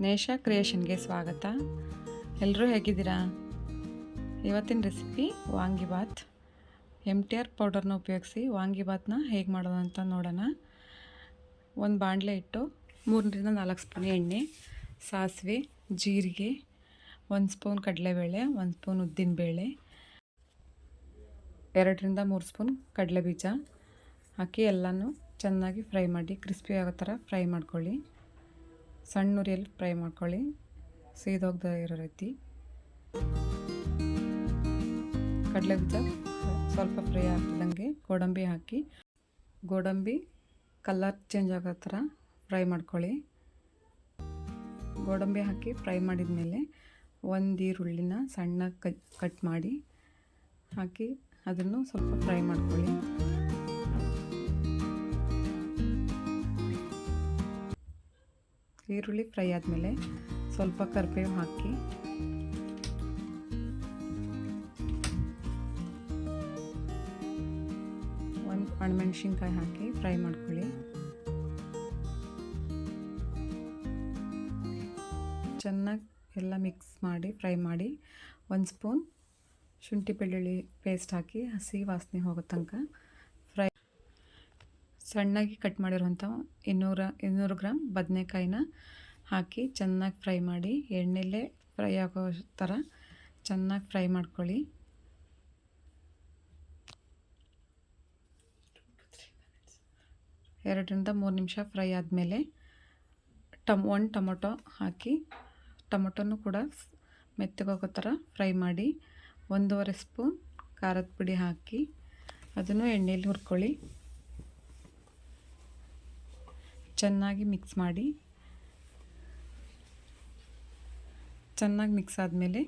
ನೇಷಾ ಕ್ರಿಯೇಷನ್ಗೆ ಸ್ವಾಗತ. ಎಲ್ಲರೂ ಹೇಗಿದ್ದೀರಾ? ಇವತ್ತಿನ recipe vangibath M T R ಪೌಡರ್ನ ಉಪಯೋಗಿಸಿ ವಾಂಗಿಬಾತ್ನ ಹೇಗೆ ಮಾಡೋದು ಅಂತ ನೋಡೋಣ. ಒಂದು ಬಾಣಲೆ ಇಟ್ಟು ಮೂರರಿಂದ ನಾಲ್ಕು ಸ್ಪೂನ್ ಎಣ್ಣೆ, ಸಾಸಿವೆ, ಜೀರಿಗೆ, ಒಂದು ಸ್ಪೂನ್ ಕಡಲೆಬೇಳೆ, ಒಂದು ಸ್ಪೂನ್ ಉದ್ದಿನಬೇಳೆ, ಎರಡರಿಂದ ಮೂರು ಸ್ಪೂನ್ ಕಡಲೆ ಬೀಜ ಹಾಕಿ ಎಲ್ಲನೂ ಚೆನ್ನಾಗಿ ಫ್ರೈ ಮಾಡಿ, ಕ್ರಿಸ್ಪಿ ಆಗೋ ಥರ ಫ್ರೈ ಮಾಡ್ಕೊಳ್ಳಿ. ಸಣ್ಣ ಉರಿಯಲ್ಲಿ ಫ್ರೈ ಮಾಡ್ಕೊಳ್ಳಿ. ಸೀದೋಗ್ದ ಇರೋ ರೀತಿ. ಕಡಲೆಬೀಜ ಸ್ವಲ್ಪ ಫ್ರೈ ಆಗ್ತಿದ್ದಂಗೆ ಗೋಡಂಬಿ ಹಾಕಿ. ಗೋಡಂಬಿ ಕಲರ್ ಚೇಂಜ್ ಆಗೋ ಥರ ಫ್ರೈ ಮಾಡ್ಕೊಳ್ಳಿ. ಗೋಡಂಬಿ ಹಾಕಿ ಫ್ರೈ ಮಾಡಿದ ಮೇಲೆ ಒಂದು ಈರುಳ್ಳಿನ ಸಣ್ಣ ಕಟ್ ಮಾಡಿ ಹಾಕಿ ಅದನ್ನು ಸ್ವಲ್ಪ ಫ್ರೈ ಮಾಡ್ಕೊಳ್ಳಿ. ಈರುಳ್ಳಿ ಫ್ರೈ ಆದಮೇಲೆ ಸ್ವಲ್ಪ ಕರಿಬೇವು ಹಾಕಿ. ಒಂದು ಒಣಮೆಣ್ಸಿನ್ಕಾಯಿ ಹಾಕಿ ಫ್ರೈ ಮಾಡ್ಕೊಳ್ಳಿ. ಚೆನ್ನಾಗಿ ಎಲ್ಲ ಮಿಕ್ಸ್ ಮಾಡಿ, ಫ್ರೈ ಮಾಡಿ ಒಂದು ಸ್ಪೂನ್ ಶುಂಠಿ ಬೆಳ್ಳುಳ್ಳಿ ಪೇಸ್ಟ್ ಹಾಕಿ ಹಸಿ ವಾಸನೆ ಹೋಗೋ ತನಕ ಸಣ್ಣಾಗಿ ಕಟ್ ಮಾಡಿರುವಂಥ ಇನ್ನೂರ, ಇನ್ನೂರು ಗ್ರಾಮ್ ಬದನೆಕಾಯಿನ ಹಾಕಿ ಚೆನ್ನಾಗಿ ಫ್ರೈ ಮಾಡಿ, ಎಣ್ಣೆಲೇ ಫ್ರೈ ಆಗೋ ಥರ ಚೆನ್ನಾಗಿ ಫ್ರೈ ಮಾಡ್ಕೊಳ್ಳಿ. ಎರಡರಿಂದ ಮೂರು ನಿಮಿಷ ಫ್ರೈ ಆದಮೇಲೆ ಟಮ್, ಒಂದು ಟೊಮೊಟೊ ಹಾಕಿ, ಟೊಮೊಟೊನೂ ಕೂಡ ಮೆತ್ತಗೋಗೋ ಥರ ಫ್ರೈ ಮಾಡಿ, ಒಂದೂವರೆ ಸ್ಪೂನ್ ಖಾರದ ಪುಡಿ ಹಾಕಿ, ಅದನ್ನು ಎಣ್ಣೆಯಲ್ಲಿ ಹುರ್ಕೊಳ್ಳಿ. ಚೆನ್ನಾಗಿ ಮಿಕ್ಸ್ ಮಾಡಿ. ಚೆನ್ನಾಗಿ ಮಿಕ್ಸ್ ಆದಮೇಲೆ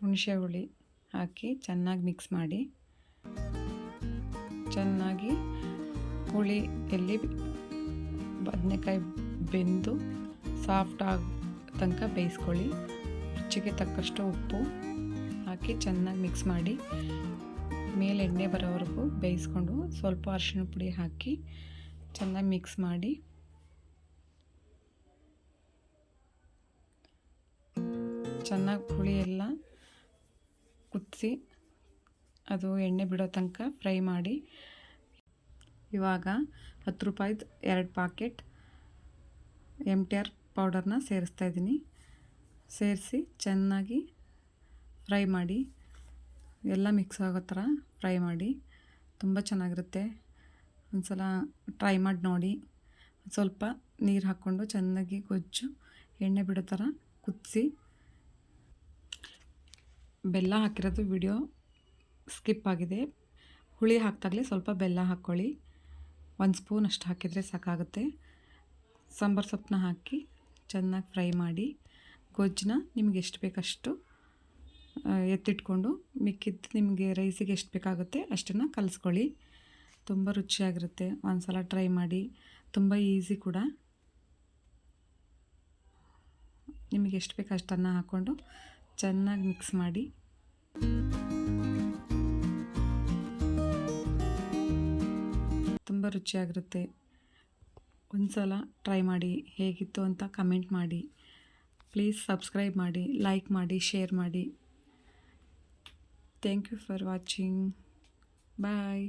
ಹುಣಸೆ ಹುಳಿ ಹಾಕಿ ಚೆನ್ನಾಗಿ ಮಿಕ್ಸ್ ಮಾಡಿ. ಚೆನ್ನಾಗಿ ಹುಳಿ ಎಲ್ಲಿ ಬದನೆಕಾಯಿ ಬೆಂದು ಸಾಫ್ಟ್ ಆಗ ತನಕ ಬೇಯಿಸ್ಕೊಳ್ಳಿ. ರುಚಿಗೆ ತಕ್ಕಷ್ಟು ಉಪ್ಪು ಹಾಕಿ ಚೆನ್ನಾಗಿ ಮಿಕ್ಸ್ ಮಾಡಿ. ಮೇಲೆ ಎಣ್ಣೆ ಬರೋವರೆಗೂ ಬೇಯಿಸ್ಕೊಂಡು ಸ್ವಲ್ಪ ಅರಿಶಿಣ ಪುಡಿ ಹಾಕಿ ಚೆನ್ನಾಗಿ ಮಿಕ್ಸ್ ಮಾಡಿ. ಚೆನ್ನಾಗಿ ಹುಳಿ ಎಲ್ಲ ಕುದಿಸಿ ಅದು ಎಣ್ಣೆ ಬಿಡೋ ತನಕ ಫ್ರೈ ಮಾಡಿ. ಇವಾಗ ಹತ್ತು ರೂಪಾಯಿದು ಎರಡು ಪಾಕೆಟ್ ಎಂ ಟಿ ಆರ್ ಪೌಡರ್ನ ಸೇರಿಸ್ತಾ ಇದ್ದೀನಿ. ಸೇರಿಸಿ ಚೆನ್ನಾಗಿ ಫ್ರೈ ಮಾಡಿ. ಎಲ್ಲ ಮಿಕ್ಸ್ ಆಗೋ ಥರ ಫ್ರೈ ಮಾಡಿ. ತುಂಬ ಚೆನ್ನಾಗಿರುತ್ತೆ. ಒಂದು ಸಲ ಟ್ರೈ ಮಾಡಿ ನೋಡಿ. ಸ್ವಲ್ಪ ನೀರು ಹಾಕ್ಕೊಂಡು ಚೆನ್ನಾಗಿ ಗೊಜ್ಜು, ಎಣ್ಣೆ ಬಿಡೋ ಥರ ಕುದಿಸಿ. ಬೆಲ್ಲ ಹಾಕಿರೋದು ವಿಡಿಯೋ ಸ್ಕಿಪ್ ಆಗಿದೆ. ಹುಳಿ ಹಾಕ್ದಾಗಲೇ ಸ್ವಲ್ಪ ಬೆಲ್ಲ ಹಾಕ್ಕೊಳ್ಳಿ ಒಂದು ಸ್ಪೂನ್ ಅಷ್ಟು ಹಾಕಿದರೆ ಸಾಕಾಗುತ್ತೆ. ಸಾಂಬಾರು ಸೊಪ್ಪನ್ನ ಹಾಕಿ ಚೆನ್ನಾಗಿ ಫ್ರೈ ಮಾಡಿ. ಗೊಜ್ಜನ್ನ ನಿಮಗೆ ಎಷ್ಟು ಬೇಕಷ್ಟು ಎತ್ತಿಟ್ಕೊಂಡು ಮಿಕ್ಕಿದ್ದು ನಿಮಗೆ ರೈಸಿಗೆ ಎಷ್ಟು ಬೇಕಾಗುತ್ತೆ ಅಷ್ಟನ್ನು ಕಲಿಸ್ಕೊಳ್ಳಿ. ತುಂಬ ರುಚಿಯಾಗಿರುತ್ತೆ. ಒಂದು ಸಲ ಟ್ರೈ ಮಾಡಿ. ತುಂಬ ಈಸಿ ಕೂಡ. ನಿಮಗೆ ಎಷ್ಟು ಬೇಕು ಅಷ್ಟನ್ನು ಹಾಕ್ಕೊಂಡು ಚೆನ್ನಾಗಿ ಮಿಕ್ಸ್ ಮಾಡಿ. ತುಂಬ ರುಚಿಯಾಗಿರುತ್ತೆ. ಒಂದು ಸಲ ಟ್ರೈ ಮಾಡಿ ಹೇಗಿತ್ತು ಅಂತ ಕಮೆಂಟ್ ಮಾಡಿ. ಪ್ಲೀಸ್ ಸಬ್ಸ್ಕ್ರೈಬ್ ಮಾಡಿ ಲೈಕ್ ಮಾಡಿ ಶೇರ್ ಮಾಡಿ. Thank you for watching bye